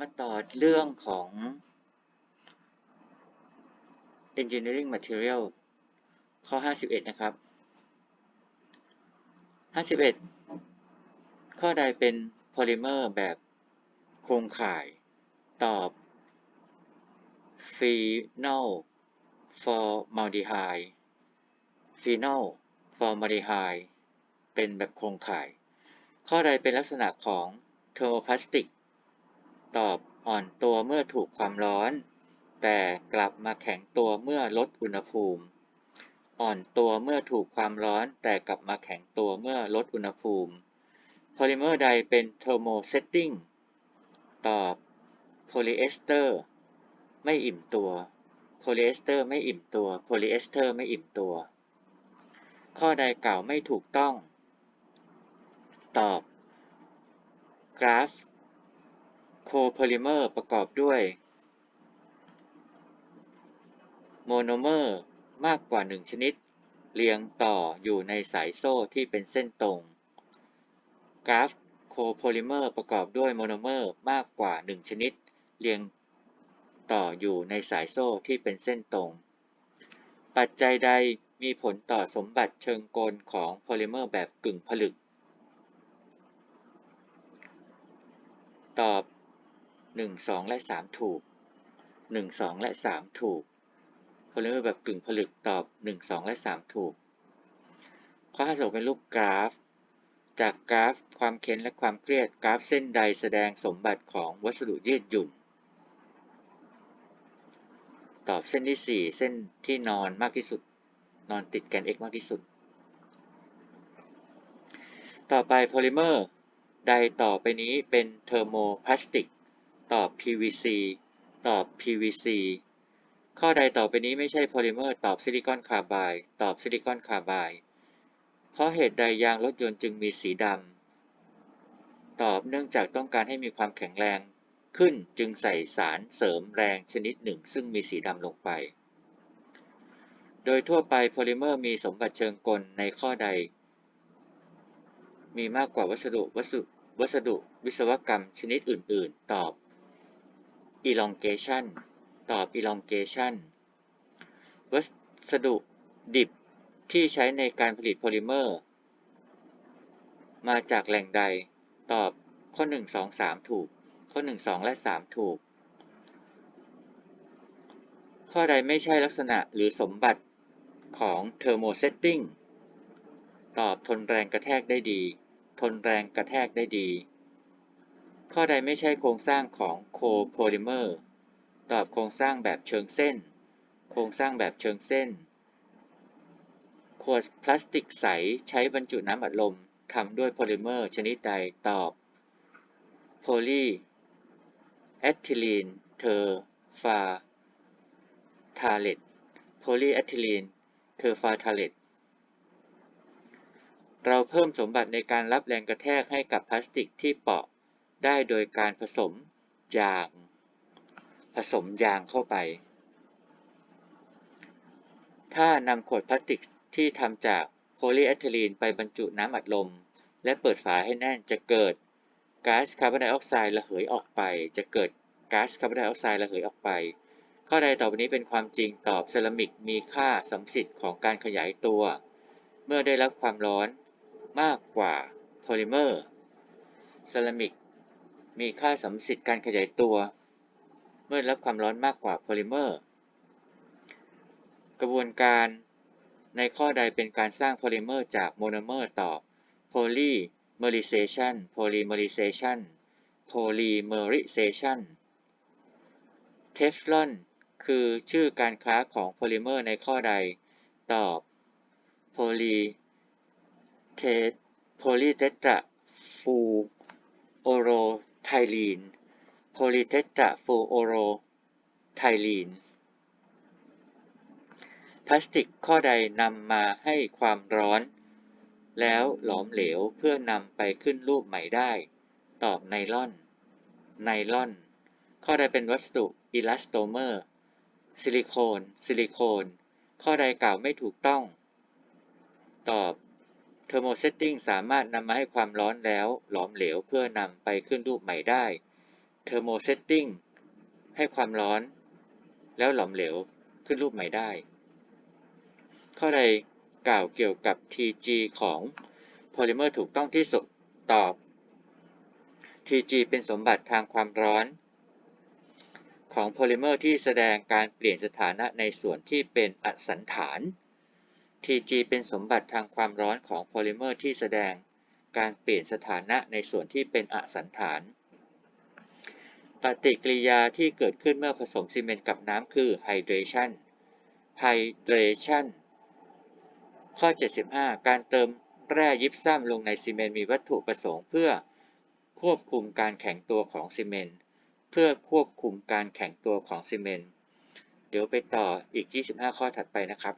มาต่อเรื่องของ engineering material ข้อ 51 นะครับ 51 ข้อใดเป็นโพลิเมอร์แบบโครงข่าย ตอบ phenol formaldehyde phenol formaldehyde เป็นแบบโครงข่าย ข้อใดเป็นลักษณะของเทอร์โมพลาสติก ตอบอ่อนตัวเมื่อถูกความร้อน แต่กลับมาแข็งตัวเมื่อลดอุณหภูมิ อ่อนตัวเมื่อถูกความร้อน แต่กลับมาแข็งตัวเมื่อลดอุณหภูมิ โพลิเมอร์ใดเป็นเทอร์โมเซตติ้ง ตอบโพลีเอสเตอร์ ไม่อิ่มตัว โพลีเอสเตอร์ไม่อิ่มตัว โพลีเอสเตอร์ไม่อิ่มตัว ข้อใดกล่าวไม่ถูกต้อง ตอบ กราฟ โคโพลิเมอร์ประกอบด้วยโมโนเมอร์มากกว่า 1 ชนิด เรียงต่ออยู่ในสายโซ่ที่เป็นเส้นตรง กราฟโคโพลิเมอร์ประกอบด้วยโมโนเมอร์มากกว่า 1 ชนิด เรียงต่ออยู่ในสายโซ่ที่เป็นเส้นตรง ปัจจัยใดมีผลต่อสมบัติเชิงกลของโพลิเมอร์แบบกึ่งผลึก ตอบ 1 2และ3ถูก1 2และ3ถูกพลิเมอร์แบบกึ่งผลึกตอบ1 2และ3ถูก ข้อ52เป็นรูปกราฟ จากกราฟความเค้นและความเครียดกราฟเส้นใดแสดงสมบัติของวัสดุยืดหยุ่น ตอบเส้นที่4เส้นที่นอนมากที่สุด นอนติดแกน x มากที่สุด ต่อไปโพลิเมอร์ ใดต่อไปนี้เป็นเทอร์โมพลาสติก ตอบ PVC ตอบ PVC ข้อใดต่อไปนี้ไม่ใช่โพลิเมอร์ ตอบซิลิคอนคาร์บายตอบซิลิคอนคาร์บายเพราะเหตุใดยางรถยนต์จึงมีสีดำ ตอบเนื่องจากต้องการให้มีความแข็งแรงขึ้นจึงใส่สารเสริมแรงชนิดหนึ่ง ซึ่งมีสีดำลงไป โดยทั่วไปโพลิเมอร์มีสมบัติเชิงกลในข้อใด มีมากกว่าวัสดุวัสดุวัสดุวิศวกรรมชนิดอื่น ๆ ตอบ elongation ตอบ elongation วัสดุดิบที่ใช้ในการผลิตโพลิเมอร์ มาจากแหล่งใด ตอบข้อ 1 2 3 ถูก ข้อ 1 2 และ 3 ถูก ข้อใดไม่ใช่ลักษณะหรือสมบัติของเทอร์โมเซตติ้ง ตอบทนแรงกระแทกได้ดี ทนแรงกระแทกได้ดี ข้อใดไม่ใช่โครงสร้างของโคโพลิเมอร์ตอบโครงสร้างแบบเชิงเส้น โครงสร้างแบบเชิงเส้น ขวดพลาสติกใสใช้บรรจุน้ำอัดลมทำด้วยโพลิเมอร์ชนิดใดตอบโพลีแอทิลีนเทอร์ฟาทาเลตโพลีแอทิลีนเทอร์ฟาทาเลตเราเพิ่มสมบัติในการรับแรงกระแทกให้กับพลาสติกที่เปาะ ได้โดยการผสมยาง ผสมยางเข้าไป ถ้านำขวดพลาสติกที่ทำจากโพลีเอทิลีนไปบรรจุน้ำอัดลม และเปิดฝาให้แน่นจะเกิดก๊าซคาร์บอนไดออกไซด์ระเหยออกไป จะเกิดก๊าซคาร์บอนไดออกไซด์ระเหยออกไป ข้อใดต่อไปนี้เป็นความจริงตอบเซรามิกมีค่าสัมสิทธิ์ของการขยายตัว เมื่อได้รับความร้อนมากกว่าโพลิเมอร์เซรามิก มีค่าสัมสิทธิ์การขยายตัว เมื่อรับความร้อนมากกว่าโพลิเมอร์ กระบวนการในข้อใดเป็นการสร้างโพลิเมอร์จากโมโนเมอร์ต่อโพลีเมอริเซชันโพลีเมอริเซชันโพลีเมอริเซชันเทฟลอนคือชื่อการค้าของโพลิเมอร์ในข้อใด ตอบโพลีเทโพลีเทตราฟูโอโร ไทลีนโพลีเทตราฟูโอโรไทลีนพลาสติกข้อใดนำมาให้ความร้อน แล้วหลอมเหลวเพื่อนำไปขึ้นรูปใหม่ได้ ตอบไนลอน ไนลอน ข้อใดเป็นวัสดุอิลาสโตเมอร์ ซิลิโคน ซิลิโคน ข้อใดกล่าวไม่ถูกต้อง ตอบ เทอร์โมเซตติ้งสามารถนำมาให้ความร้อนแล้วหลอมเหลวเพื่อนำไปขึ้นรูปใหม่ได้เทอร์โมเซตติ้งให้ความร้อน แล้วหลอมเหลวขึ้นรูปใหม่ได้ ข้อใดกล่าวเกี่ยวกับ TG ของโพลิเมอร์ถูกต้องที่สุดตอบ TG เป็นสมบัติทางความร้อน ของโพลิเมอร์ที่แสดงการเปลี่ยนสถานะในส่วนที่เป็นอสันฐาน Tg เป็นสมบัติทางความร้อนของโพลิเมอร์ที่แสดงการเปลี่ยนสถานะในส่วนที่เป็นอสันฐาน ปฏิกิริยาที่เกิดขึ้นเมื่อผสมซีเมนต์กับน้ำคือ hydration hydration ข้อ 75 การเติมแร่ยิปซัมลงในซีเมนต์มีวัตถุประสงค์เพื่อควบคุมการแข็งตัวของซีเมนต์ เพื่อควบคุมการแข็งตัวของซีเมนต์ เดี๋ยวไปต่ออีก 25 ข้อถัดไปนะครับ